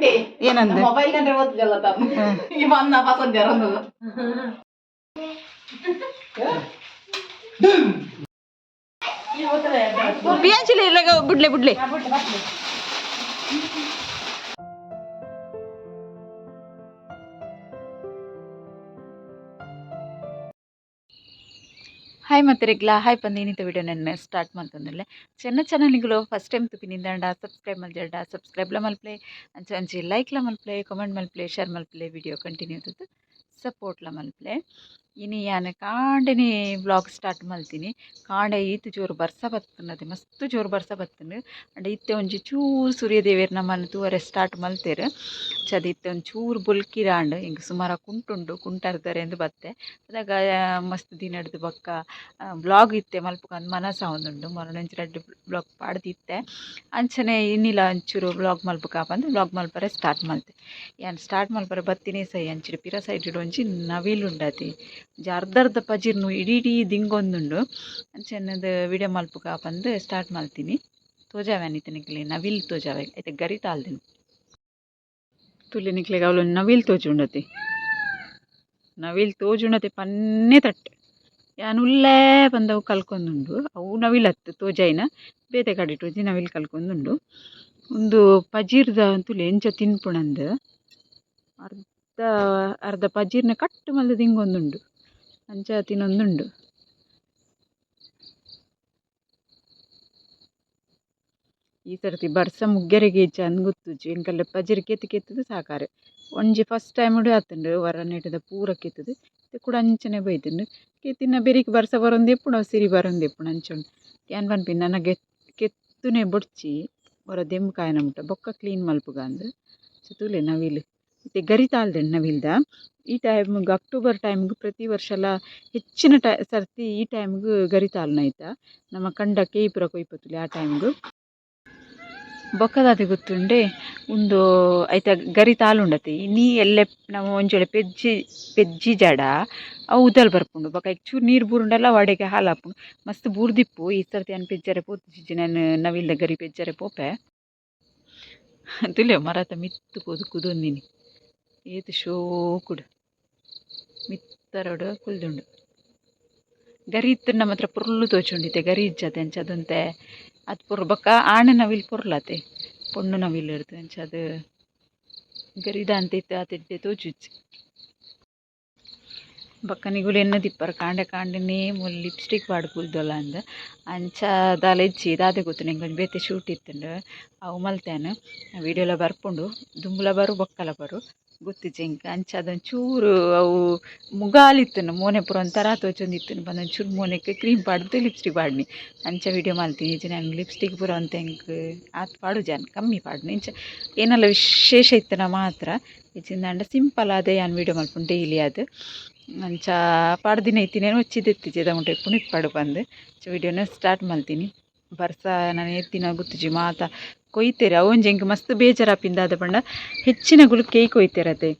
ಎಂಟೆ ಏನಂದೆ ಮೊಬೈಲ್ ಕಂಡ್ರೆ ಓದ್ತಿದ್ದಲ್ಲ ತಾನು ಹ್ಮ್. ಈ ಬಂದ ಪಸಂಜರ್ ಅನ್ನೋದು ಪಿಯಾಂಚಿಲಿ ಇಲ್ಲ ಬುಡ್ಲೆ ಬುಡ್ಲೆ ಹಾಯ್ ಮತ್ತೆ ರೆಗ್ಲಾ. ಹಾಯ್ ಪಂದೇನಿತ ವಿಡಿಯೋ ನನ್ನ ಸ್ಟಾರ್ಟ್ ಮಾಡ್ತಂದಲ್ಲೇ ಚೆನ್ನ ಚಾನಲ್ಗಳು ಫಸ್ಟ್ ಟೈಮ್ ತುಪಿನಿಂದ ಸಬ್ಸ್ಕ್ರೈಬ್ ಮಲ್ಜಡ ಸಬ್ಸ್ಕ್ರೈಬ್ಲ ಮಲ್ಪ್ಲೆ ಅಂಚೆ ಅಂಚೆ ಲೈಕ್ಲ ಮಲ್ಪ್ಲೆ ಕಮೆಂಟ್ ಮಲ್ಪ್ಲೆ ಶೇರ್ ಮಲ್ಪ್ಲೆ ವಿಡಿಯೋ ಕಂಟಿನ್ಯೂ ತದ್ದು ಸಪೋರ್ಟ್ಲ ಮಲ್ಪ್ಲೆ. ಇನಿ ಯಾನು ಕಾಂಡೆನೆ ಬ್ಲಾಗ್ ಸ್ಟಾರ್ಟ್ ಮಲ್ತೀನಿ. ಕಾಂಡೆ ಈತ್ ಜೋರು ಬರ್ಸ ಬತ್ತುನದೆ ಮಸ್ತ್ ಜೋರು ಬರ್ಸ ಬತ್ತುಂಡು ಅಂಡ್ ಇತ್ತೆ ಒಂಜಿ ಚೂರು ಸೂರ್ಯದೇವಿಯರ್ ನಮ್ಮನ್ನು ತೂವರೆ ಸ್ಟಾರ್ಟ್ ಮಲ್ತೇರು. ಚದ ಇತ್ತೆ ಒಂದು ಚೂರು ಬುಲ್ಕಿರಾಂಡ್ ಹಿಂಗೆ ಸುಮಾರು ಕುಂಟುಂಡು, ಕುಂಟರ್ದರೆ ಎಂದು ಬತ್ತೆ. ಅದಾಗ ಮಸ್ತ್ ದಿನಡ್ದು ಬಕ್ಕ ಬ್ಲಾಗ್ ಇತ್ತೆ ಮಲ್ಪುಕಂದ್ ಮನಸ ಒಂದುಂಡು ಮೊರನೊಂಜಿ ರಡ್ಡ್ ಬ್ಲಾಗ್ ಪಾಡ್ದಿತ್ತೆ ಅಂಚನೆ ಇನ್ನಿಲ ಒಂಚೂರು ಬ್ಲಾಗ್ ಮಲ್ಪುಕ ಬಂದು ಬ್ಲಾಗ್ ಮಲ್ಪರೆ ಸ್ಟಾರ್ಟ್ ಮಲ್ತೆ. ಯಾನ್ ಸ್ಟಾರ್ಟ್ ಮಲ್ಪರೆ ಬತ್ತಿನೇ ಸೈ ಅಂಚಿಡು, ಪಿರ ಸೈಡ್ ಒಂಜಿ ನವಿಲ್ ಉಂಡತಿ ಒಂಜಿ ಪಜಿರ್ನು ಇಡೀ ಇಡೀ ದಿಂಗೊಂದುಂಡು. ಅಂಚೆನ್ನದು ವಿಡಿಯೋ ಮಲ್ಪುಗ ಬಂದು ಸ್ಟಾರ್ಟ್ ಮಲ್ತೀನಿ. ತೋಜಾವೆ ನಿಕ್ಲೆ, ನವಿಲ್ ತೋಜಾವೆ. ಐತೆ ಗರಿ ತಾಲ್ದಿನಿ ತುಲೆ ನಿಕ್ಲೆಗ್ ಅವಳು ನವಿಲ್ ತೋಜುಂಡತೆ. ನವಿಲ್ ತೋಜುಂಡತೆ ಪನ್ನೆ ತಟ್ಟೆ ಯಾನ್ ಉಲ್ಲೇ ಬಂದವು ಕಲ್ಕೊಂದುಂಡು. ಅವು ನವಿಲತ್ತು ತೋಜಾಯಿನ ಬೇತೆ ಕಡೆ ಇಟ್ಟು ನವಿಲ್ ಕಲ್ಕೊಂದುಂಡು. ಒಂದು ಪಜೀರ್ದ ಅಂತೂ ಎಂಚ ತಿನ್ಪುಣಂದು. ಅರ್ಧ ಅರ್ಧ ಪಜೀರ್ನ ಕಟ್ ಮಲ್ದ ಅಂಚ ತಿನ್ನೊಂದುಂಡು ಈ ಸರ್ತಿ ಬರ್ಸ ಮುಗ್ಗೆರೆಗೆ ಅಂದ್ ಗೊತ್ತುಜಿ ಎಂಕಲ್ಲ ಪಜಿರ್ ಕೆತ್ತಿ ಕೆತ್ತದು ಸಾಕಾರೆ. ಒಂಜಿ ಫಸ್ಟ್ ಟೈಮ್ ಡು ಆತುಂಡು ವರ ನೆಟದ ಪೂರ ಕೆತ್ತದು. ಕೂಡ ಅಂಚನೆ ಬೈತುಂಡು. ಕೆತ್ತಿನ ಬೆರಿಕ್ ಬರ್ಸ ಬರೊಂದು ಎಪ್ಪುಂಡು ಅವು ಸಿರಿ ಬರೊಂದು ಎಪ್ಪುಡು ಅಂಚುಂಡು ಏನ್ ಪನ್ಪಿನ ನನಗೆ ಕೆತ್ತುನೆ ಬೊಡ್ಚಿ ಹೊರ ದೆಂಬುಕಾಯನ ಮುಟ್ಟ, ಬೊಕ್ಕ ಕ್ಲೀನ್ ಮಲ್ಪುಗ ಅಂದ್ರೆ ಸುತ್ತೂಲೆ ನವಿಲು. ಮತ್ತೆ ಗರಿ ತಾಳ್ದೆಂಡು ನವಿಲ್ದ ಈ ಟೈಮ್ಗೆ ಅಕ್ಟೋಬರ್ ಟೈಮ್ಗೆ ಪ್ರತಿ ವರ್ಷಲ ಹೆಚ್ಚಿನ ಟೈ, ಸರ್ತಿ ಈ ಟೈಮ್ಗೆ ಗರಿ ತಾಳ್ನ ಆಯ್ತಾ ನಮ್ಮ ಕಂಡ ಕೇಯ್ಪುರ ಕೊಯ್ಪತ್ತುಲೆ ಆ ಟೈಮ್ಗೆ ಬೊಕ್ಕದಾದೆ ಗೊತ್ತುಂಡೆ, ಉಂದು ಐತ ಗರಿ ನೀ ಎಲ್ಲೆ ನಾವು ಒಂಜೊಡೆ ಪೆಜ್ಜಿ ಪೆಜ್ಜಿ ಜಡ, ಅವು ಉದಲ್ ಬರ್ಪುಂಡು. ಬೊಕ ಚೂರು ನೀರು ಬೂರುಂಡಲ ವಡೆಗೆ ಹಾಲು ಮಸ್ತ್ ಬೂರ್ದಿಪ್ಪು. ಈ ಸರ್ತಿ ಅನ್ ಪೆಜ್ಜರೆ ಪೋತಿಜ್ಜಿ ನಾನು ನವಿಲ್ದ ಗರಿ ಪೆಜ್ಜರೆ ಪೋಪೆ. ತುಲೆ ಮರತ ಮಿತ್ತು ಪೋದು ಕುದೊಂದಿನಿ ಏತು ಶೋಕುಡು ಮಿತ್ತರಡು ಕುಲ್ದುಂಡು. ಗರಿ ಇತ್ತು ನಮ್ಮ ಹತ್ರ ಪುರ್ಲು ತೋಚುಂಡಿತ್ತೆ ಗರಿ ಇಜ್ಜತೆ ಅಂಚದಂತೆ ಅದು ಪುರ್ ಬೊಕ್ಕ ಆಣ ನವಿಲ್ ಪುರ್ಲತೆ. ಪೊಣ್ಣು ನವಿಲ್ ಇರ್ದು ಅಂಚದು ಗರಿದ ಅಂತ ಇತ್ತು ಆತಿಡ್ಡೆ ದಿಪ್ಪರ್ ಕಾಂಡೆ లిప్స్టిక్ ಮುಲ್ ಲಿಪ್ಸ್ಟಿಕ್ ಪಾಡ್ ಕುಲ್ದುಲ ಅಂದ. ಅಂಚ ದಾಲ ಇಜ್ಜಿ ದಾದೆ ಗೊತ್ತು ಒಂಜಿ ಬೇತೆ ಶೂಟ್ ಇತ್ತುಂಡು ಅವು ಮಲ್ತೇನು. ವಿಡಿಯೋಲ ಬರ್ಪುಂಡು. ದುಂಬುಲ ಬರು, ಬೊಕ್ಕಲ ಬರು. ಗೊತ್ತಿಜ್ಜಿ ಇಂಕ ಅಂಚ ಚೂರು ಅವು ಮುಗಾಲಿತ್ತುನು ಮೋನೆ ಪೂರ ಒಂಥರ ತೋಚೊಂದಿತ್ತುನು ಬಂದು ಒಂಚೂರು ಮೋನೆಗೆ ಕ್ರೀಮ್ ಪಾಡ್ದು ಲಿಪ್ಸ್ಟಿಕ್ ಪಾಡ್ನಿ ಅಂಚ ವಿಡಿಯೋ ಮಲ್ತೀನಿ. ಇಜ್ಜಿ ನಂಗೆ ಲಿಪ್ಸ್ಟಿಕ್ ಪೂರ ಆತ್ ಪಾಡು ಜಾನ್. ಕಮ್ಮಿ ಪಾಡ್ನಿ. ಇಂಚ ಏನೆಲ್ಲ ವಿಶೇಷ ಇತ್ತನ ಮಾತ್ರ. ಇಜ್ಜಿಂದಾಂಡ ಸಿಂಪಲ್ ಅದೇ ಯಾನ್ ವಿಡಿಯೋ ಮಲ್ಪುಂಡು. ಡೈಲಿ ಅದು ಅಂಚ ಪಾಡ್ದಿನ ಇತ್ತಿನೇನು ಒಚ್ಚಿದೆತ್ತಿಜ್ಜಿ ದಮುಂಟೆ ಪುಣಿತ್ ಪಾಡು ಬಂದು. ವಿಡಿಯೋನ ಸ್ಟಾರ್ಟ್ ಮಲ್ತೀನಿ ಬರ್ಸ, ನಾನು ಎತ್ತಿನ ಗುತ್ತುಜಿ ಮಾತ. ಕೊಯ್ತೇರೆ, ಅವೊಂಜಿ ಎಂಕ್ ಮಸ್ತ್ ಬೇಜಾರಾಪಿಂದಾದ ಪಂಡ. ಹೆಚ್ಚಿನ ಗುಳು ಕೇಕ್ ಕೊಯ್ತೇರತೆ.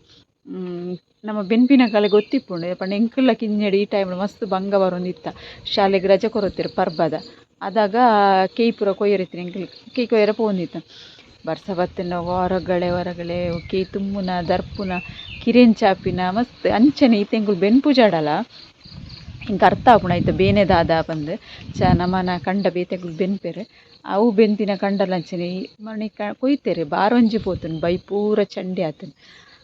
ನಮ್ಮ ಬೆನ್ಪಿನ ಕಾಲ ಗೊತ್ತಿಪ್ಪುಂಡು. ಪಂಡ ಎಂಕುಲ್ಲ ಕಿಂಜಡಿ ಈ ಟೈಮ್ ಮಸ್ತ್ ಬಂಗ ಬರೋಂದಿತ್ತ. ಶಾಲೆಗೆ ರಜೆ ಕೊರೊತೆರ್ ಪರ್ಬದ. ಆದಾಗ ಕೇಯ್ ಪೂರ ಕೊಯ್ಯರಿತ್ತಿನ ಎಂಕುಲು ಕೇಯ್ ಕೊಯ್ಯರ ಪೋಂದಿತ್ತ ಬರ್ಸ ಬತ್ತಿನ ಹೊರಗಡೆ ಹೊರಗಡೆ ಕೇಯ್ ತುಂಬುನ ದರ್ಪುನ, ಕಿರೆನ್ ಚಾಪಿನ, ಮಸ್ತ್ ಅಂಚನೆ ಈತೆಂಕುಲು ಬೆನ್ಪುಜಾಡಲ ಹಿಂಗೆ ಅರ್ಥ ಆಪುಂಡು ಐತ ಬೇನೆ ದಾದ ಪಂದ್ ಚ ನಮನ ಕಂಡ ಬೇತೆಗಳು ಬೆನ್ಪೆರ್. ಅವು ಬೆಂತಿನ ಕಂಡಲಂಚನೆ ಮಣಿ ಕ, ಕೊಯ್ತೆರ್, ಬಾರೊಂಜಿ ಪೋತುಂಡು ಬೈ ಪೂರ ಚಂಡಿ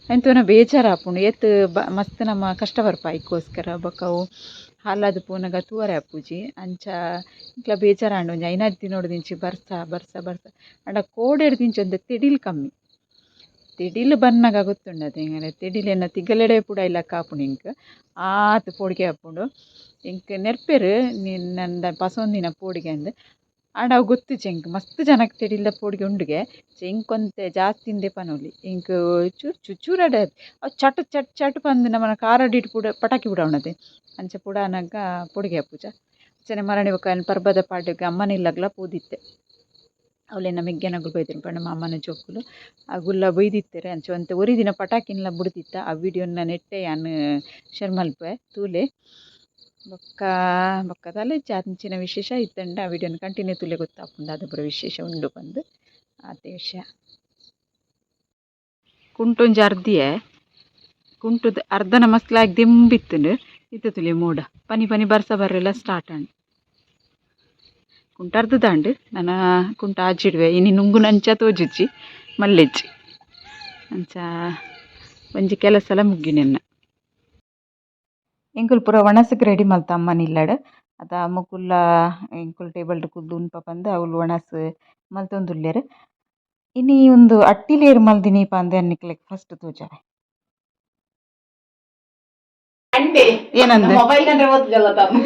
ಅಂತವನ ಬೇಜಾರ್ ಆಪುಂಡು. ಏತ್ ಬ, ಮಸ್ತ್ ನಮ ಕಷ್ಟ ಬರ್ಪ ಐಕೋಸ್ಕರ ಬೊಕ ಅವು ಹಾಲಾದ್ ಪೂನಗ ತೂವರೆ ಆಪುಜಿ ಅಂಚ ಇಟ್ಲ ಬೇಜಾರಾಂಡು ಒಂಜಿ ಐನಾದ್ ದಿನೋಡು ದಿಂಚಿ ಬರ್ಸ ಬರ್ಸ ಬರ್ಸ. ಆಂಡ ಕೋಡೆಡ್ ದಿಂಚಿ ಒಂತೆ ತೆಡಿಲ್ ಕಮ್ಮಿ. ತೆಡಿಲ್ ಬನ್ನಗ ಗೊತ್ತುಂಡತೆ ಎಂಗನೆ ತೆಡಿಲ್ ಎನ್ನ ತಿಗಲೆಡೆ ಪೂರ ಇಲಕ ಆಪುಂಡು ಎಂಕ್ ಆತ್ ಪೋಡಿಗೆ ಆಪುಂಡು ಎಂಕ್ ನೆರ್ಪೆರ್ ನಂದ ಪಸೊಂದಿನ ಪೋಡಿಗೆ ಅಂದ್ ಆಂಡ ಅವು ಗೊತ್ತು ಎಂಕ್ ಮಸ್ತ್ ಜನಕ್ ತಿಡಿಲ್ದ ಪೋಡಿಗೆ ಉಂಡುಗೆ. ಎಂಕ್ ಒಂತೆ ಜಾಸ್ತಿ ಇಂದೆ ಪನೊಲಿ. ಎಂಕ್ ಚೂರು ಚುಚ್ಚೂರಡೆ ಅವು ಚಟ್ ಚಟ್ ಚಟ್ ಪಂದ್ ನಮನ ಕಾರಡಿಟ್ ಪೂರ ಪಟಾಕಿ ಬುಡಾವಣತೆ ಅಂಚ ಪುಡಾನಗ ಪೊಡಿಗೆ ಪೂಜ ಅಂಚನೆ ಮರಣಿ ಬೊಕ ಪರ್ಬದ ಪಾಡ್ಯಗ್ ಅಮ್ಮನ ಇಲ್ಲಗ್ಲ ಪೋದಿತ್ತೆ. ಅವಳೆನ್ನ ಮೆಗ್ಗೆನಗುಲು ಬೈದಿನ ಪಂಡ ಮಾಮನ ಜೋಕುಲು. ಆ ಗುಲ್ಲ ಬೈದಿತ್ತೆರೆ. ಅಂಚ ಒಂತೆ ಒರಿ ದಿನ ಪಟಾಕಿನ್ಲ ಬುಡ್ದಿತ್ತ. ಆ ವಿಡಿಯೋನ ನೆಟ್ಟೆ ಯಾನ್ ಶೇರ್ ಮಲ್ಪೆ ತೂಲೆ. ಬೊಕ್ಕ ಇಜ್ಜಿ ಅಂಚಿನ ವಿಶೇಷ ಇತ್ತಂಡ ಆ ವಿಡಿಯೋನ ಕಂಟಿನ್ಯೂ ತುಲೆ ಗೊತ್ತಾಪುಂಡು. ಅದು ಪೂರ ವಿಶೇಷ ಉಂಡು ಪಂದ್ ಆತೆ ವಿಷಯ. ಕುಂಟೊಂಜಿ ಅರ್ದಿಯೆ, ಕುಂಟುದ ಅರ್ಧನ ಮಸ್ಲಾಗಿ ದಿಂಬಿತ್ತುಂಡು, ಇತ್ತ ತುಲಿ ಮೂಡ. ಪನಿ ಪನಿ ಬರ್ಸ ಬರ್ರೆಲ್ಲ ಸ್ಟಾರ್ಟ್ ಆಂಡ್. ಕುಂಟ ಅರ್ಧದಾಂಡು ನನ್ನ ಕುಂಟ ಆಜಿಡ್ವೆ. ಇನ್ನು ನುಂಗು ನಂಚ ತೋಜುಜ್ಜಿ, ಮಲ್ಲೆಜ್ಜಿ. ಅಂಚ, ಒಂಜಿ ಕೆಲಸಲ ಎಲ್ಲ ಎಂಕುಲು ಪೂರ ಒಣಸಕ್ಕೆ ರೆಡಿ ಮಲ್ತ ಅಮ್ಮನ ಇಲ್ಲಡ್. ಅದ ಮುಕುಲ್ಲ ಎಂಕುಲು ಟೇಬಲ್ ಡ್ ಕುಲ್ದು ಉನ್ಪ ಪಂದ್ ಅವ್ಲು ಒಣಸ್ ಮಲ್ತೊಂದುಲ್ಲೆರ್. ಇನಿ ಉಂದು ಅಟ್ಟಿಲೇರ್ ಮಲ್ದಿನಿ ಪಂದೆ ಅನ್ನಿಕ್ಲೆಗ್ ಫಸ್ಟ್ ತೋಜಾರೆ ಏನಂದೆ? ಮೊಬೈಲ್ ಕಂಡ್ರೆ ಓದ್ಗಲ್ಲ ತಾನು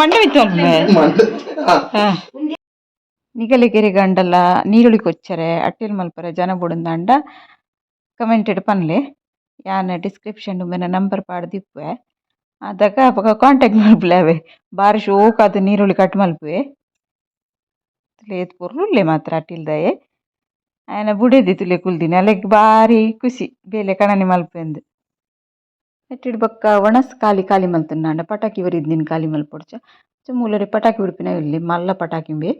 ಮಂಡೆ ನಿಗಲಿಗೆರೆ ಗಂಡಲ್ಲ ನೀರುಳಿ ಕೊಚ್ಚರೆ ಅಟ್ಟಿಲ್ ಮಲ್ಪರೆ ಜನ ಬುಡಂದಾಂಡ ಕಮೆಂಟೆಡ್ ಪನ್ಲೆ. ಯಾನ್ ಡಿಸ್ಕ್ರಿಪ್ಷನ್ ಮೇನ ನಂಬರ್ ಪಾಡ್ದಿಪ್ಪೆ. ಅದಕ್ಕ ಅಪಗ ಕಾಂಟ್ಯಾಕ್ಟ್ ಮಲ್ಪುಲೆ ಬಾರಿ ಶೋಕ್ ಅದು ನೀರುಳ್ಳಿ ಕಟ್ ಮಲ್ಪುವೆ ತುಲೇತ್ ಪೊರ್ಲುಲ್ಲೆ ಮಾತ್ರ ಅಟ್ಟಿಲ್ದಾಯೆ. ಆಯನ ಬುಡೆದಿ ತುಲೆ ಕುಲ್ದಿನಿ. ಅಲೆಗ್ ಬಾರಿ ಖುಷಿ. ಬೇಲೆ ಕಣನಿ ಮಲ್ಪೆಂದು ನೆಟ್ಟಿಡ್ ಬೊಕ್ಕ ಒಣಸ್ ಕಾಲಿ ಕಾಲಿ ಖಾಲಿ ನಾಂಡ. ಪಟಾಕಿ ಬರಿದ್ನಿನ್ ಕಾಲಿ ಮಲ್ಪೊಡ್ಚ. ಮೂಲರೆ ಪಟಾಕಿ ಬಿಡ್ಪಿನ ಇಲ್ಲಿ ಮಲ್ಲ ಪಟಾಕಿಂಬೆ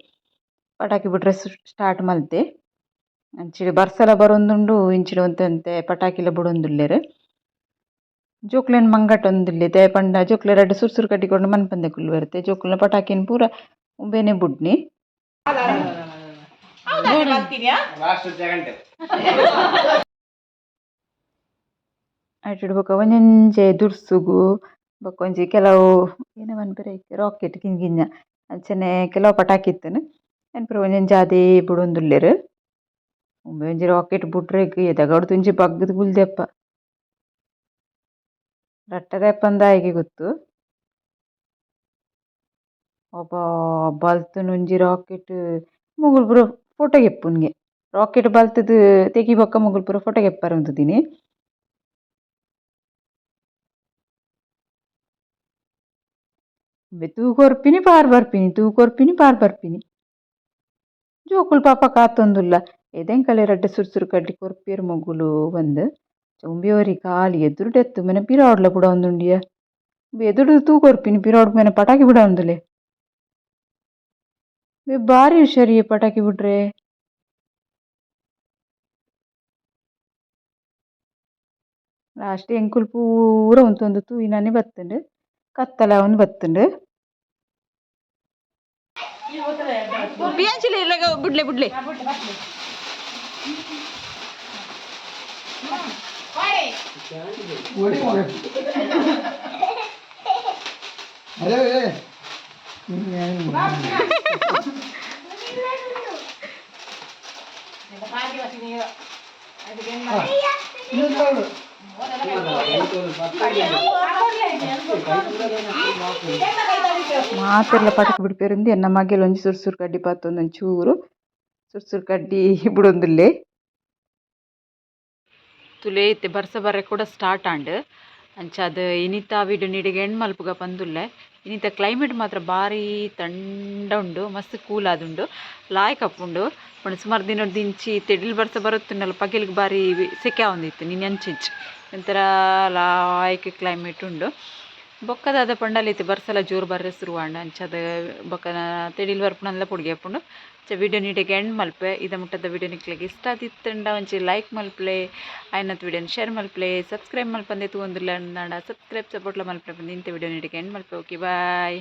ಪಟಾಕಿ ಬಿಟ್ರೆ ಸ್ಟಾರ್ಟ್ ಮಲ್ತೆ. ಅಂಚಿಡ್ ಬರ್ಸಲ ಬರೊಂದುಂಡು ಇಂಚಿಡ್ ಒಂತೆ ಪಟಾಕಿಲ ಬುಡೊಂದುಲ್ಲೆರ್. ಜೋಕ್ಲೆನ್ ಮಂಗಟ ಒಂದುಲ್ಲೆ ದೇ ಪಂಡ ಜೋಕ್ಲೆ ರಡ್ಡ್ ಸುರ್ ಸುರ್ ಕಟ್ಟಿಕೊಂಡು ಮನ್ಪಂದೆ ಕುಲ್ಲು ತೆ ಜೋಕ್ಲೆನ ಪಟಾಕಿನ್ ಪೂರ ಉಂಬೆನೆ ಬುಡ್ನಿ. ಐಟುಡ್ ಬೊಕ ಒಂಜೊಂಜೆ ದುರ್ಸುಗು ಬೊಕ ಒಂಜಿ ಕೆಲವು ಏನ ಪನ್ಪೆರ ರಾಕೆಟ್ ಕಿಂಗಿಂಜ ಗಿಂಜ ಅಂಚನೆ ಕೆಲವು ಪಟಾಕಿ ಇತ್ತ್ಂಡ್ ಆಯ್ನ ಪೂರ ಒಂಜೊಂಜೆ ಆದೇ ಬುಡೊಂದುಲ್ಲೆರ್. ಒಂಜಿ ರಾಕೆಟ್ ಬುಡ್ರೆಗ್ ಎದಗಡು ಒಂಜಿ ಬಗ್ಗದ್ ಗುಲ್ದೆಪ್ಪ. ರಟ್ಟ ದೆಪ್ಪಂದಾಯಿಗೆ ಗೊತ್ತು. ಒಬ್ಬ ಬಲ್ತುನ ಒಂಜಿ ರಾಕೆಟ್ ಮುಗುಲು ಪೂರ ಫೊಟೊ ರಾಕೆಟ್ ಬಲ್ತುದು ತೆಗಿಬೊಕ್ಕ ಮುಗುಲು ಪೂರ ಫೋಟೊ ಎಪ್ಪರೆ ಉಂತುದಿನಿ. ಉಂಬೆ ತೂ ಕೊರ್ಪಿನಿ ಪಾರ್ ಬರ್ಪಿನಿ ತೂ ಕೊರ್ಪಿನಿ ಪಾರ್ ಬರ್ಪಿನಿ. ಜೋಕುಲು ಪಾಪ ಕಾತೊಂದುಲ್ಲ. ಎದೆಂಕಲೆ ರಡ್ಡ್ ಸುರು ಸುರು ಕಡ್ಡಿ ಕೊರ್ಪೆರ್ ಮುಗುಲು ಪಂದ್ ಉಂಬೆಯೊರಿ ಖಾಲಿ ಎದುರು ಡೆತ್ತು ಉಂಬೆನ ಪಿರಾವುಡ್ಲ ಬುಡೊಂದುಂಡಿಯ ಎದುರುಡು ತೂ ಕೊರ್ಪಿನಿ ಪಿರಾವುಡು ಉಂಬೆನ ಪಟಾಕಿ ಬುಡೊಂದುಲ್ಲೆ ಉಂಬೆ ಬಾರಿ ಹುಷಾರಿಯೆ ಪಟಾಕಿ ಬುಡ್ರೆ? ಲಾಸ್ಟ್ ಎಂಕುಲು ಪೂರ ಉಂತೊಂದು ತೂಯಿನನೆ ಬತ್ತುಂಡು, ಕತ್ತಲ ಆವೊಂದು ಬತ್ತುಂಡ್. ಬುಡ್ಲೆ ಬುಡ್ಲೆ. ಅರೆ ಮಾತೆರ್ಲ ಪಟಾಕಿ ಬಿಡ್ಪೇರಿಂದು ಎನ್ನ ಮಗೆಲ್ ಒಂಜಿ ಸುರು ಸುರು ಕಡ್ಡಿ ಪಾತೊಂದು ಒಂಚೂರು ಸುರು ಸುರು ಕಡ್ಡಿ ಬುಡೊಂದುಲ್ಲೆ ಬರ್ಸ ಬರ್ರೆ ಕೂಡ ಸ್ಟಾರ್ಟ್ ಆಂಡ್. ಅಂಚಾದ್ ಇನಿತ ವಿಡು ನಿಡಿಗೆ ಎಣ್ಣು ಮಲ್ಪುಗ ಪಂದುಲ್ಲೆ. ಇನಿತ ಕ್ಲೈಮೇಟ್ ಮಾತ್ರ ಬಾರಿ ತಂಡ ಉಂಡು, ಮಸ್ತ್ ಕೂಲ್ ಆದುಂಡು ಲಾಯ್ಕ್ ಅಪ್ಪುಂಡು ಪಂಡ ಸುಮಾರು ದಿನದ ದಿಂಚಿ ತೆಡಿಲ್ ಬರ್ಸ ಬರುತ್ತಿನಲ್ಲ ಪಗೆಲ್ಗ್ ಬಾರಿ ಸೆಕೆ ಆವೊಂದಿತ್ತು ನಿನ್ನೆ ಅಂಚಿಂಚ್ ಒಂಥರ ಲಾಯ್ಕ್ ಕ್ಲೈಮೇಟ್ ಉಂಡು. ಬೊಕ್ಕದಾದ ಪಂಡಲಿತ್ತು ಬರ್ಸಲ ಜೋರು ಬರ್ರೆ ಸುರುವಾಂಡ. ಅಂಚದ ಬೊಕ್ಕನ ತೆಡಿಲ್ ಬರ್ಪುನಲ್ಲ ಪುಡ್ಗೆ ಅಪ್ಪುಂಡು. ಅಂಚ ವಿಡಿಯೋ ನೀಟಿಗೆ ಎಂಡ್ ಮಲ್ಪೆ. ಇದ ಮುಟ್ಟದ ವಿಡಿಯೋ ನಿಕ್ಲೆಗ್ ಇಷ್ಟ ಆದಿತ್ತಂಡ ಒಂಚಿ ಲೈಕ್ ಮಲ್ಪ್ಲೆ ಆಯ್ನತ್ ವಿಡಿಯೋನ ಶೇರ್ ಮಲ್ಪ್ಲೆ ಸಬ್ಸ್ಕ್ರೈಬ್ ಮಲ್ಪಂದೆ ತೂಂದಿಲ್ಲ ಅಂದಾಂಡ ಸಬ್ಸ್ಕ್ರೈಬ್ ಸಪೋರ್ಟ್ಲ ಮಲ್ಪಲೆ ಬಂದು ಇಂಥ ವಿಡಿಯೋ ನೀಟಿಗೆ ಎಂಡ್ ಮಲ್ಪೆ. Okay bye